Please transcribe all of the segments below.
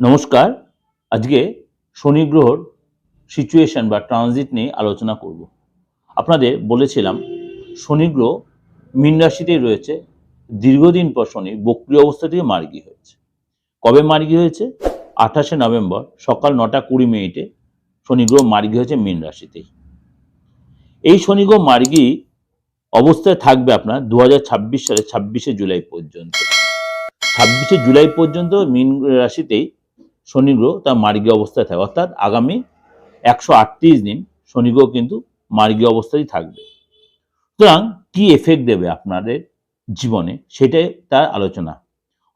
নমস্কার। আজকে শনি গ্রহর সিচুয়েশন বা ট্রানজিট নিয়ে আলোচনা করব। আপনাদের বলেছিলাম, শনি গ্রহ মীন রাশিতেই রয়েছে। দীর্ঘদিন পর শনি বক্রিয় অবস্থা থেকে মার্গী হয়েছে। কবে মার্গী হয়েছে? আঠাশে নভেম্বর, সকাল নটা কুড়ি মিনিটে শনি গ্রহ মার্গী হয়েছে মীন রাশিতেই। এই শনি গ্রহ মার্গী অবস্থায় থাকবে আপনার দু হাজার ছাব্বিশ সালে ছাব্বিশে জুলাই পর্যন্ত। ছাব্বিশে জুলাই পর্যন্ত মীন রাশিতেই শনি গ্রহ তার মার্গী অবস্থায় থাকে। অর্থাৎ আগামী একশো আটত্রিশ দিন শনি গ্রহ কিন্তু মার্গী অবস্থায় থাকবে। সুতরাং কি এফেক্ট দেবে আপনাদের জীবনে সেটাই তার আলোচনা।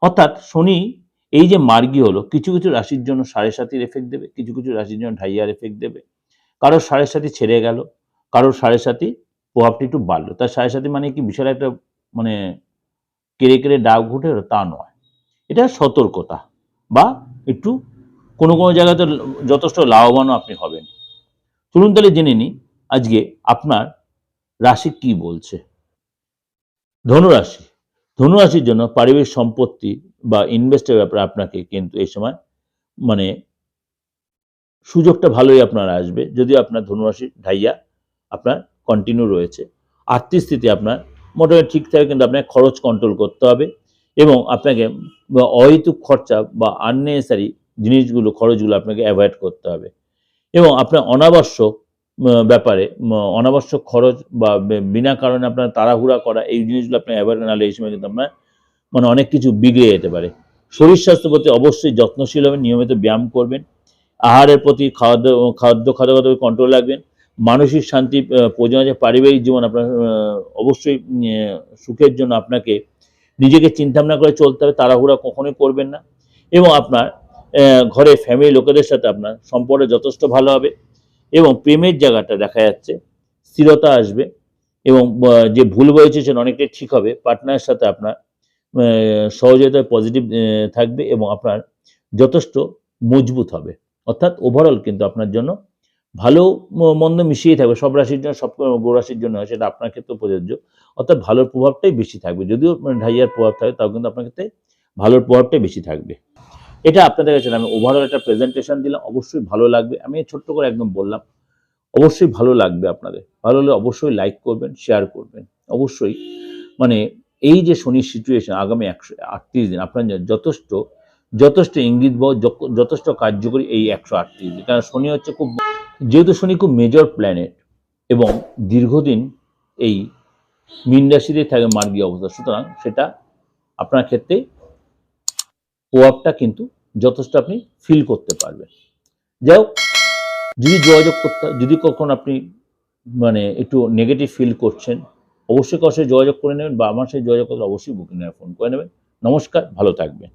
অর্থাৎ শনি এই যে মার্গী হলো, কিছু কিছু রাশির জন্য সাড়ে সাতির এফেক্ট দেবে, কিছু কিছু রাশির জন্য ঢাইয়ার এফেক্ট দেবে। কারোর সাড়ে সাতি ছেড়ে গেল, কারোর সাড়ে সাতি প্রভাবটা একটু বাড়লো। তার সাড়ে সাতি মানে কি বিশাল একটা মানে কেড়ে কেড়ে ডাক ঘুটে তা নয়। এটা সতর্কতা। বা একটু কোনো কোনো জায়গাতে যথেষ্ট লাভবানও আপনি হবেন। চলুন তাহলে জেনে নিই আজকে আপনার রাশি কি বলছে। ধনুরাশি। ধনুরাশির জন্য পারিবারিক সম্পত্তি বা ইনভেস্টের ব্যাপারে আপনাকে কিন্তু এই সময় মানে সুযোগটা ভালোই আপনার আসবে। যদিও আপনার ধনুরাশি ঢাইয়া আপনার কন্টিনিউ রয়েছে। আর্থিক স্থিতি আপনার মোটামুটি ঠিক থাকে কিন্তু আপনাকে খরচ কন্ট্রোল করতে হবে। এবং আপনাকে অহেতুক খরচা বা আননেসারি জিনিসগুলো, খরচগুলো আপনাকে অ্যাভয়েড করতে হবে। এবং আপনার অনাবশ্যক ব্যাপারে অনাবশ্যক খরচ বা বিনা কারণে আপনার তাড়াহুড়া করা, এই জিনিসগুলো আপনি অ্যাভয়েড নাহলে এই সময় কিন্তু আপনার মানে অনেক কিছু বিগড়ে যেতে পারে। শরীর স্বাস্থ্যের প্রতি অবশ্যই যত্নশীল হবেন, নিয়মিত ব্যায়াম করবেন, আহারের প্রতি খাদ্য খাদ্য খাদ্যগত কন্ট্রোল রাখবেন, মানসিক শান্তি প্রয়োজন আছে, পারিবারিক জীবন আপনার অবশ্যই সুখের জন্য আপনাকে নিজেকে চিন্তাভাবনা করে চলতে হবে, তাড়াহুড়া কখনোই করবেন না। এবং আপনার ঘরে ফ্যামিলি লোকেদের সাথে আপনার সম্পর্ক যথেষ্ট ভালো হবে এবং প্রেমের জায়গাটা দেখা যাচ্ছে, স্থিরতা আসবে এবং যে ভুল বয়েছে সেটা অনেকটাই ঠিক হবে। পার্টনারের সাথে আপনার সহযোগিতায় পজিটিভ থাকবে এবং আপনার যথেষ্ট মজবুত হবে। অর্থাৎ ওভারঅল কিন্তু আপনার জন্য ভালো মন্দ মিশিয়ে থাকবে। সব রাশির জন্য, সব রাশির জন্য সেটা আপনার ক্ষেত্রে প্রযোজ্য। অর্থাৎ ভালোর প্রভাবটাই বেশি থাকবে। যদিও ঢাইয়ার প্রভাব থাকে, তাও কিন্তু আপনার ক্ষেত্রে ভালোর প্রভাবটাই বেশি থাকবে। এটা আপনাদের কাছে আমি ওভারঅল একটা প্রেজেন্টেশন দিলাম। অবশ্যই ভালো লাগবে। আমি ছোট্ট করে একদম বললাম, অবশ্যই ভালো লাগবে আপনাদের। ভালো হলে অবশ্যই লাইক করবেন শেয়ার করবেন। অবশ্যই মানে এই যে শনির সিচুয়েশন আগামী একশো, আটত্রিশ দিন, আপনার যথেষ্ট যথেষ্ট ইঙ্গিত যথেষ্ট কার্যকরী এই একশো আটত্রিশ দিন। কারণ শনি হচ্ছে খুব যেহেতু শনি খুব মেজর প্ল্যানেট এবং দীর্ঘদিন এই মীন রাশিতে থাকে মার্গী অবস্থা, সুতরাং সেটা আপনার ক্ষেত্রে প্রভাবটা কিন্তু যথেষ্ট আপনি ফিল করতে পারবেন। যাই যদি যোগাযোগ করতে, যদি কখন আপনি মানে একটু নেগেটিভ ফিল করছেন, অবশ্যই কারোর যোগাযোগ করে নেবেন বা আমার সাথে যোগাযোগ করলে অবশ্যই বুকিং ফোন করে নেবেন। নমস্কার, ভালো থাকবেন।